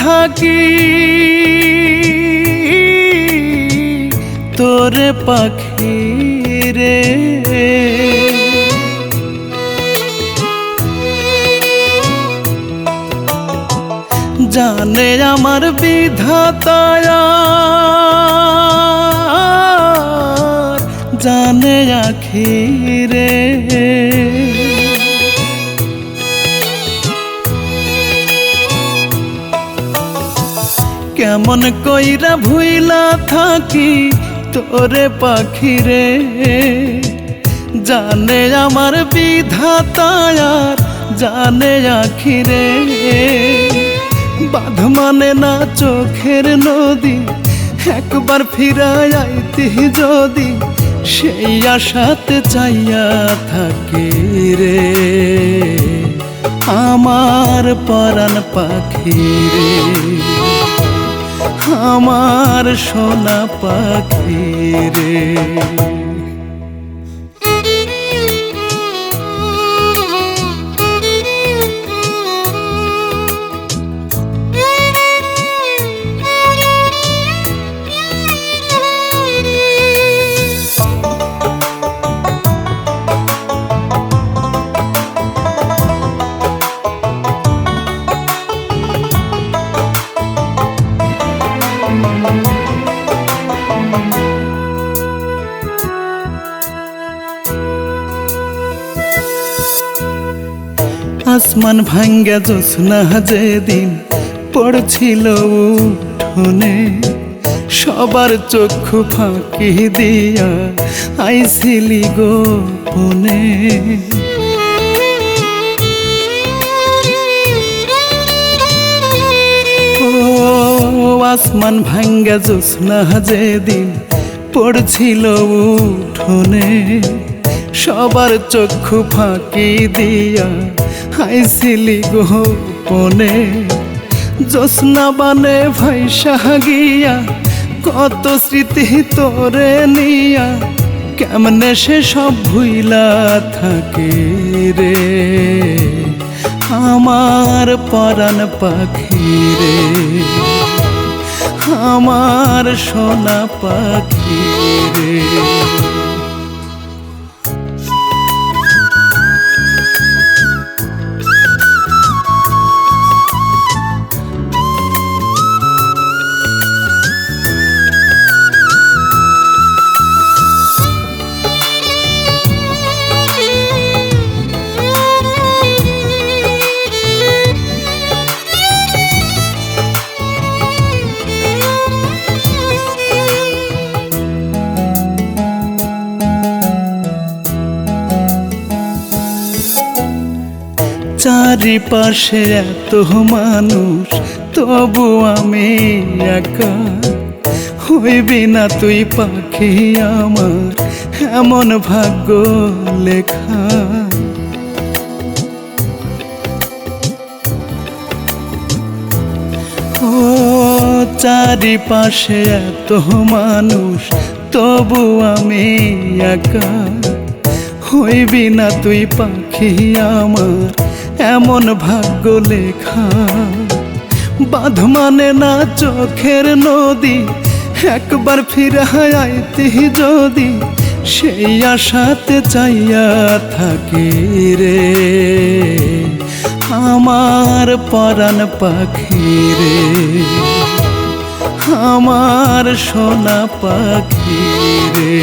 থাকি। তোরে পাখি রে। জানে আমার বিধাতায়া জানে আখিরে। কেমন কইরা ভুইলা থাকি তোরে পাখিরে? জানে আমার বিধাতায়ার জানে আখিরে। বাধ মানে না চোখের নদী, একবার আইতি যদি, সেই আশাতে চাইয়া থাকি রে। আমার পরাণ পাখি রে আমার সোনা পাখি রে আসমান ভাঙ্গা জোৎস্না যেদিন পড়ছিল উঠোনে, সবার চক্ষু ফাঁকি দিয়া আইছিলি গোপনে। আসমান ভাঙ্গা জোৎস্না যেদিন পড়ছিল উঠোনে, সবার চক্ষু ফাঁকি দিয়া হাইছিলি গোপনে জোৎস্না বানে ভাইসা কত স্মৃতি তোরে নিয়া, কেমনে সে সব ভুইলা থাকে রে? আমার পরাণ পাখি রে, আমার সোনা পাখি রে। চারিপাশে এত মানুষ, তবু আমি একা। হইবি না তুই পাখি আমার, এমন ভাগ্য লেখা। ও, চারিপাশে এত মানুষ, তবু আমি একা। হইবি না তুই পাখি আমার এমন ভাগ্য লেখা। বাঁধ মানে না চোখের নদী, একবার ফিরাই আইতি যদি, সেই আশাতে চাইয়া থাকি রে। আমার পরাণ পাখি রে, আমার সোনা পাখি রে।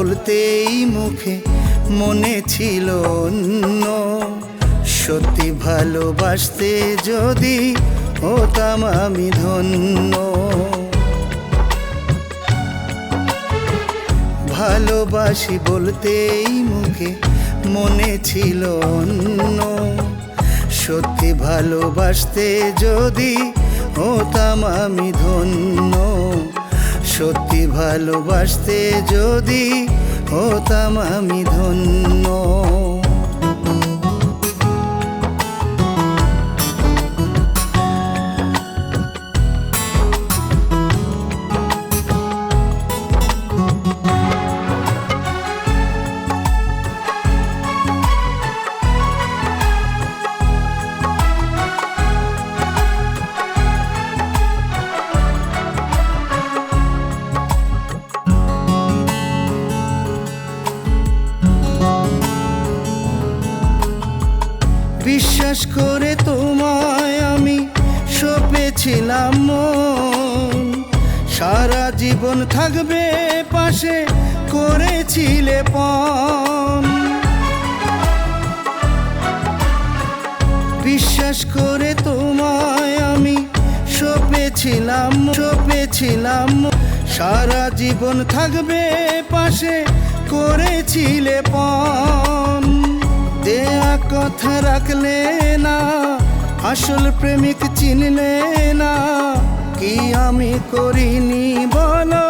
বলতেই মুখে মনে ছিল অন্য। সত্যি ভালোবাসতে যদি হতাম আমি ধন্য। ভালোবাসি বলতেই মুখে মনে ছিল অন্য। সত্যি ভালোবাসতে যদি হতাম আমি ধন্য। সত্যি ভালোবাসতে যদি হতাম আমি ধন্য। সপেছিলাম মন। সারা জীবন থাকবে পাশে করেছিলে পণ। বিশ্বাস করে তোমায় আমি সপেছিলাম সপেছিলাম। সারা জীবন থাকবে পাশে করেছিলে পণ। দেয়া কথা রাখলে না আসল প্রেমিক চিনলে না, কি আমি করিনি বলো?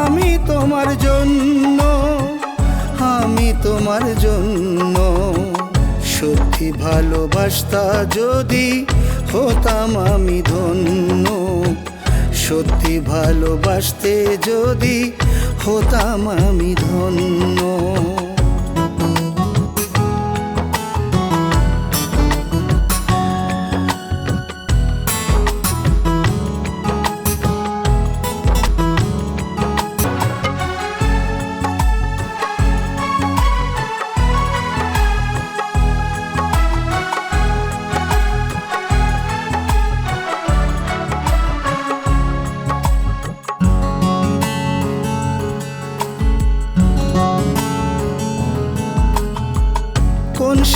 আমি তোমার জন্য, আমি তোমার জন্য সত্যি ভালোবাসতা যদি হতাম আমি ধন্য। সত্যি ভালোবাসতে যদি হতাম আমি ধন্য।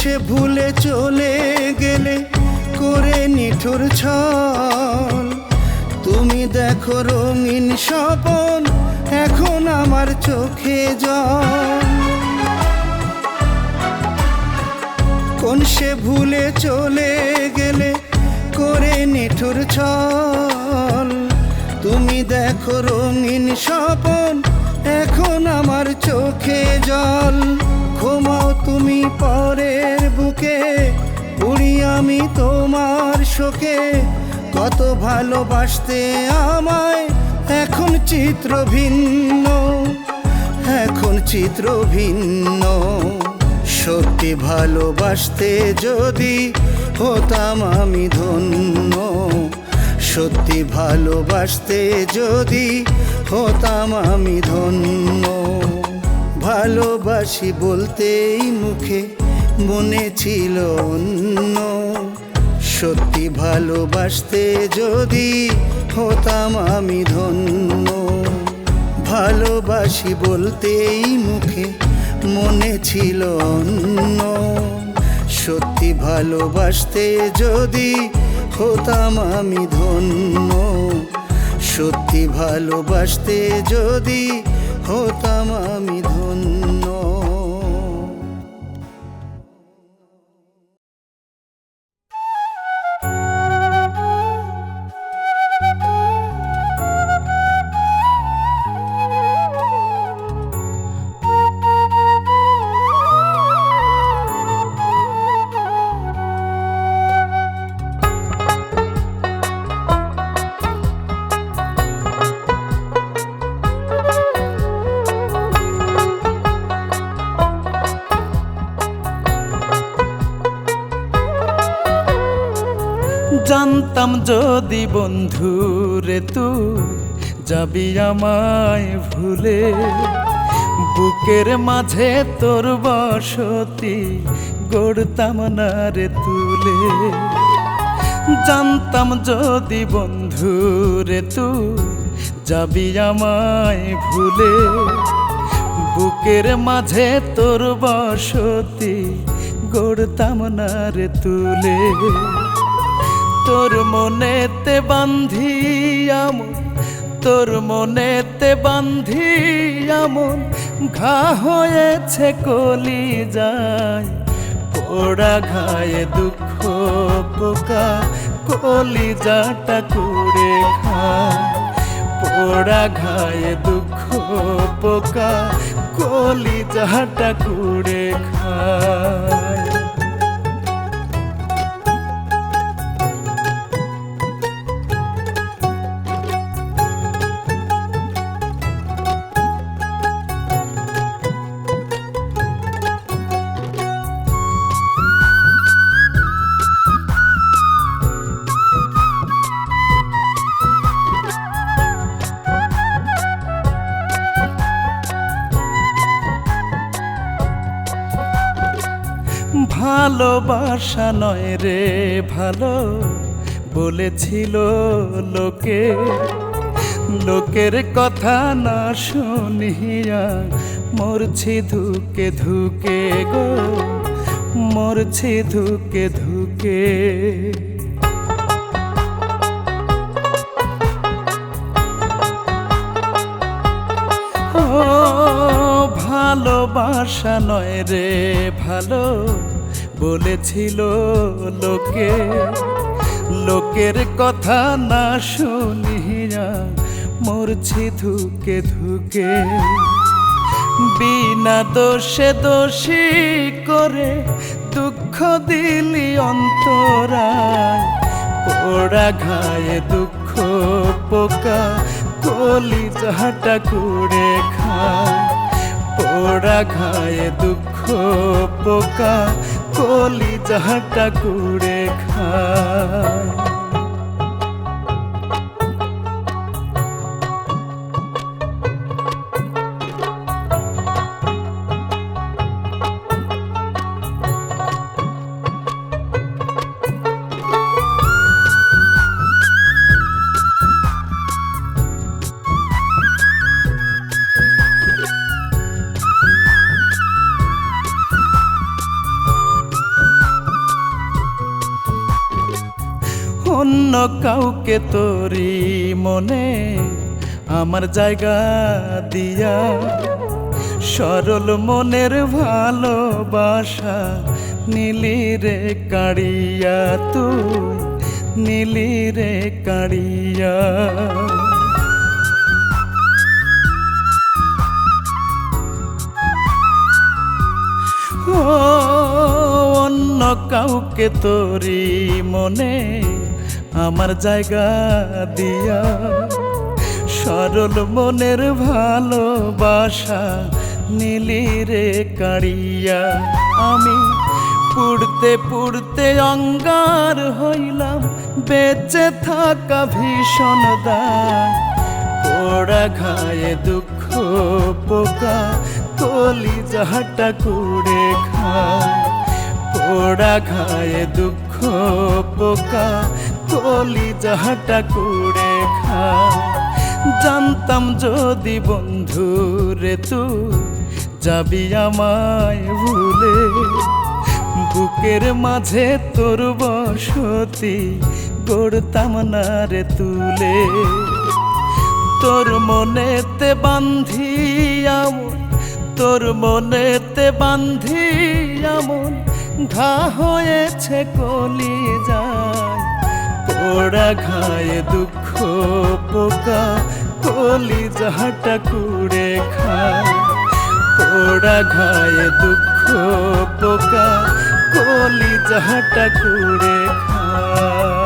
সে ভুলে চলে গেলে করে নিঠুর ছল। তুমি দেখো রঙিন স্বপন, এখন আমার চোখে জল। কোন সে ভুলে চলে গেলে করে নিঠুর ছল। তুমি দেখো রঙিন স্বপন, এখন আমার চোখে জল। ঘুমাও তুমি পরের বুকে উড়ি আমি তোমার শোকে। কত ভালোবাসতে আমায়, এখন চিত্র ভিন্ন। এখন চিত্র ভিন্ন। সত্যি ভালোবাসতে যদি হতাম আমি ধন্য। সত্যি ভালোবাসতে যদি হতাম আমি ধন্য। ভালোবাসি বলতেই মুখে মনে ছিল অন্য। সত্যি ভালোবাসতে যদি হতাম আমি ধন্য। ভালোবাসি বলতেই মুখে মনে ছিল অন্য। সত্যি ভালোবাসতে যদি হতাম আমি ধন্য। সত্যি ভালোবাসতে যদি হতাম আমি বন্ধু রে তুই যাবি আমায় ভুলে। বুকের মাঝে তোর বসতি গড়তাম না রে তুলে। জানতাম যদি বন্ধু রে তুই যাবি আমায় ভুলে। বুকের মাঝে তোর বসতি গড়তাম না রে তুলে। তোর মনেতে বান্ধি আমন তোর মনেতে বান্ধি আমন ঘা হয়েছে কলি যায় পোড়া ঘায়ে দুঃখ পোকা কলি যাটা কুড়ে খায়। পোড়া ঘায়ে দুঃখ পোকা কলি যাটা কুড়ে খায়। ভালোবাসা নয় রে, ভালো বলেছিল লোকে। লোকের কথা না শুনিয়া মরছি ধুকে ধুকে গো, মরছি ধুকে ধুকে। ভালোবাসা নয় রে, ভালো বলেছিল লোকে, লোকের কথা না শুনিয়া মরছি ধুকে ধুকে। বিনা দোষে দোষী করে দুঃখ দিলি অন্তরায়। পোড়া ঘায়ে দুঃখ পোকা কলি যাহাটা কুড়ে খায়। পোড়া ঘায়ে দুঃখ পোকা কলি যাহাটা কুড়ে খায় অন্য কাউকে তোরি মনে আমার জায়গা দিয়া। সরল মনের ভালোবাসা নীলি রে কাড়িয়া তুই, নীলি রে কাড়িয়া। ও, অন্য কাউকে তোরি মনে আমার জায়গা দিয়া। সরল মনের ভালোবাসা নীলি রে কাড়িয়া। আমি পুড়তে পুড়তে অঙ্গার হইলাম, বেঁচে থাকা ভীষণ দায় পোড়া ঘায়ে দুঃখ পোকা, কলি যাহাটা কুড়ে খায়। পোড়া ঘায়ে দুঃখ পোকা কলি যাহাটা কুড়ে খা জানতাম যদি বন্ধু রে তুই যাবি আমায় ভুলে, বুকের মাঝে তোর বসতি গড়তাম না রে তুলে। তোর মনেতে বান্ধি আমন তোর মনেতে বান্ধি আমন ঘা হয়েছে কলি যায় পোড়া খায় দুঃখ পোকা, কলি যাহাটা কুড়ে খায়। পোড়া খায় দুঃখ পোকা, কলি যাহাটা কুড়ে খায়।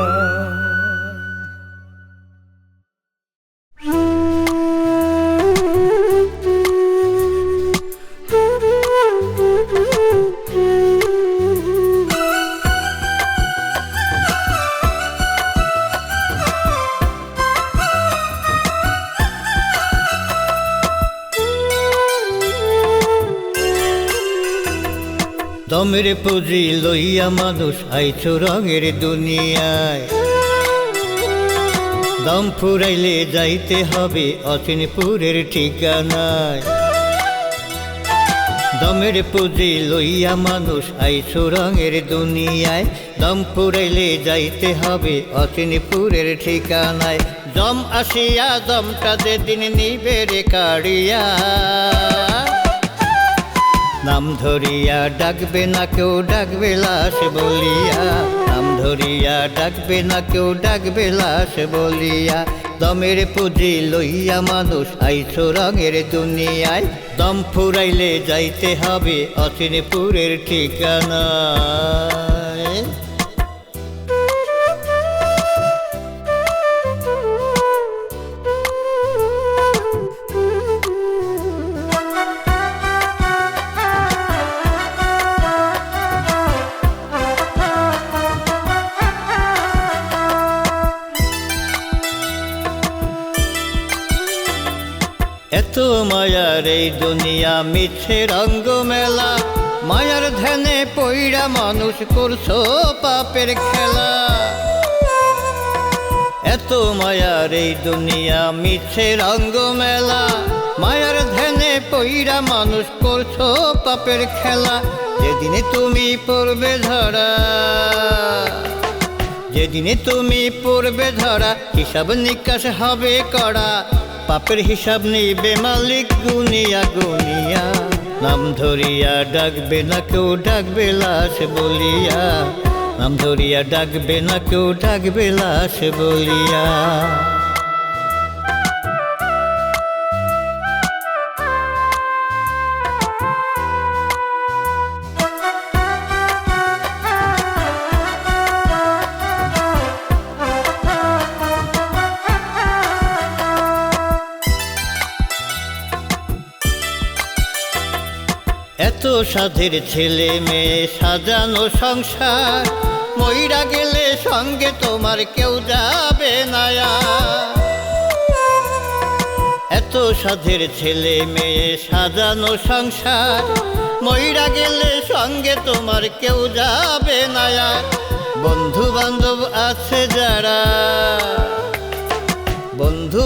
দমের পুঁজি লইয়া মানুষ আইছো রঙের দুনিয়ায়। দম ফুরাইলে যাইতে হবে অচিনপুরের ঠিকানায়। দমের পুঁজি লইয়া মানুষ আইছো রঙের দুনিয়ায়। দম ফুরাইলে যাইতে হবে অচিনপুরের ঠিকানায়। দম আসিয়া দমটা যেদিন নিবে রে কাড়িয়া। নাম ধরিয়া ডাকবে না কেউ, ডাকবে লাশ বলিয়া। নাম ধরিয়া ডাকবে না কেউ, ডাকবে লাশ বলিয়া। দমের পুঁজি লইয়া মানুষ আইছো রঙের দুনিয়ায়। দম ফুরাইলে যাইতে হবে অচিনপুরের ঠিকানায়। এত মায়ার এই দুনিয়া মিছে রঙ্গ মেলা। মায়ার ধ্যানে পইরা মানুষ করছ পাপের খেলা। এত মায়ার এই দুনিয়া মিছে রঙ্গ মেলা। মায়ার ধ্যানে পইরা মানুষ করছ পাপের খেলা। যেদিনে তুমি পড়বে ধরা, যেদিনে তুমি পড়বে ধরা, হিসাব নিকাশ হবে করা পাপের হিসাব নিবে মালিক গুনিয়া গুনিয়া। নাম ধরিয়া ডাকবে না কেউ, ডাকবে লাশ বলিয়া। নাম ধরিয়া ডাকবে না কেউ, ডাকবে লাশ বলিয়া। এত সাধের ছেলে মেয়ে, সাজানো সংসার। ময়রা গেলে সঙ্গে তোমার কেউ যাবে না এত সাধের ছেলে মেয়ে, সাজানো সংসার। ময়রা গেলে সঙ্গে তোমার কেউ যাবে না। বন্ধু বান্ধব আছে যারা।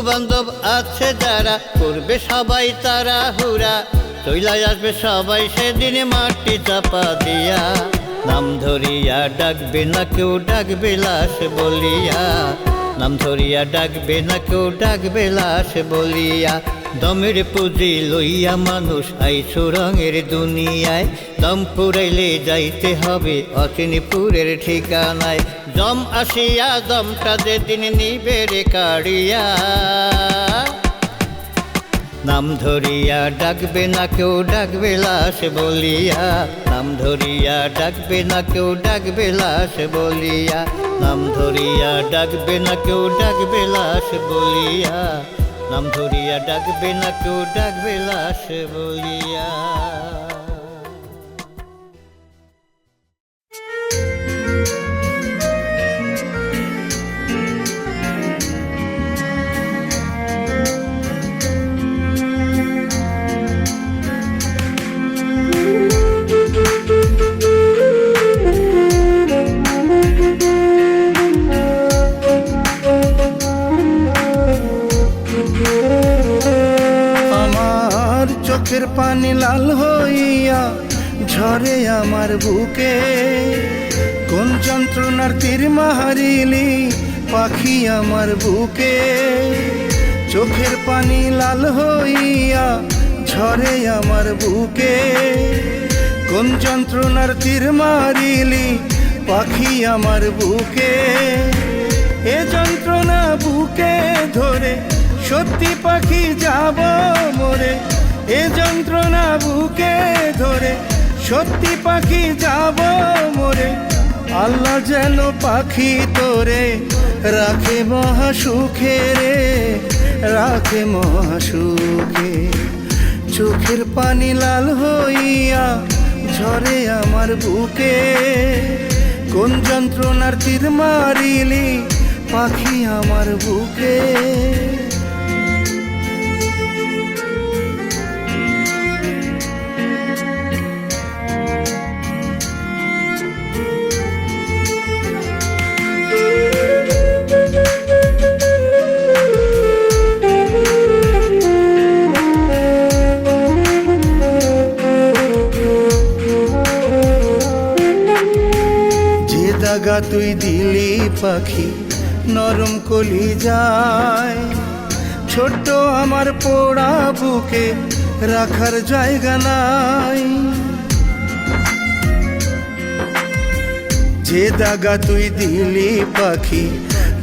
বান্ধব আছে যারা, করবে সবাই তারা হুরা। চইলাই আসবে সবাই সেদিন মাটি চাপা দিয়া। নাম ধরিয়া ডাকবে না কেউ, ডাকবে লাশ বলিয়া। নাম ধরিয়া ডাকবে না কেউ, ডাকবে লাশ বলিয়া। দমের পুঁজি লইয়া মানুষ আইসো রঙের দুনিয়ায়। দম পুরাইলে যাইতে হবে অচিনপুরের ঠিকানায়। দম আসিয়া দমটা যেদিন নিবে রে কাড়িয়া। নাম ধরিয়া ডাকবে না কেউ, ডাকবে লাশ বলিয়া। নাম ধরিয়া ডাকবে না কেউ, ডাকবে লাশ বলিয়া। নাম ধরিয়া ডাকবে না কেউ, ডাকবে লাশ বলিয়া। নাম ধরিয়া ডাকবে না কেউ, ডাকবে লাশ বলিয়া। ঝরে আমার বুকে। কোন যন্ত্রণার তীর মারিলি পাখি আমার বুকে। এ যন্ত্রণা বুকে ধরে সত্যি পাখি যাব মরে। এ যন্ত্রণা বুকে ধরে সত্যি পাখি যাব মরে। আল্লাহ যেন পাখি তোরে রাখে মহাসুখে রে, রাখে মহাসুখে চোখের পানি লাল হইয়া ঝরে আমার বুকে। কোন যন্ত্রণার তীর মারিলি পাখি আমার বুকে? তুই দিলি পাখি, নরম কলি যায়। ছোট্ট আমার পোড়া বুকে রাখার জায়গা নাই। যে দাগা তুই দিলি পাখি,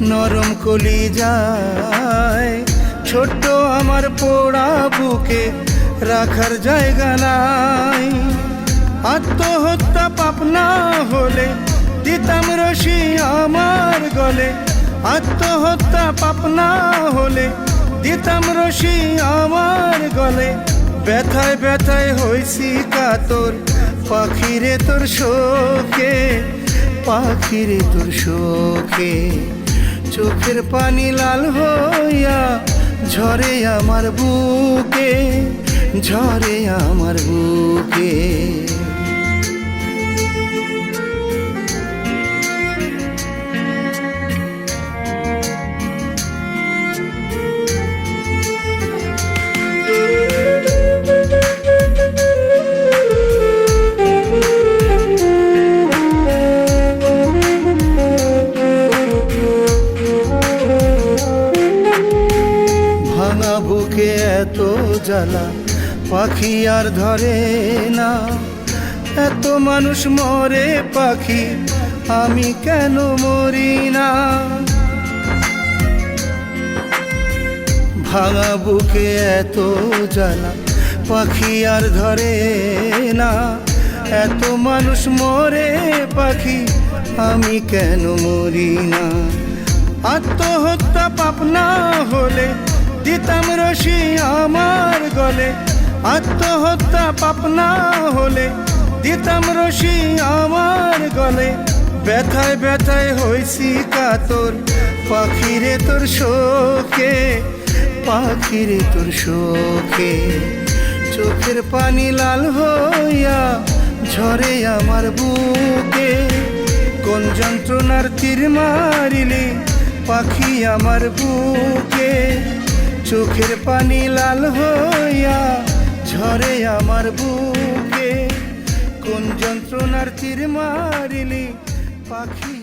নরম কলি যায়। ছোট্ট আমার পোড়া বুকে রাখার জায়গা নাই। আত্মহত্যা পাপ না হলে দিতাম রশি আমার গলে। আত্মহত্যা পাপনা হলে দিতাম রশি আমার গলে। ব্যথায় ব্যথায় হইছি কাতর, পাখিরে তোর শোকে, পাখিরে তোর শোকে। চোখের পানি লাল হইয়া ঝরে আমার বুকে, ঝরে আমার বুকে। পাখি আর ধরে না। এত মানুষ মরে পাখি, আমি কেন মরি না? ভাঙা বুকে এত জ্বালা, পাখি আর ধরে না। এত মানুষ মরে পাখি, আমি কেন মরি না? আত্মহত্যা পাপ না হলে দিতাম রশি আমার গলে আত্মহত্যা পাপনা হলে দিতাম রশি আমার গলে। ব্যথায় ব্যথায় হইছি কাতর। পাখিরে তোর শোকে, পাখিরে তোর শোকে। চোখের পানি লাল হইয়া ঝরে আমার বুকে। কোন যন্ত্রণার তীর মারিলি পাখি আমার বুকে। চোখের পানি লাল হইয়া ঝরে আমার বুকে কোন যন্ত্রণার তীর মারিলি পাখি?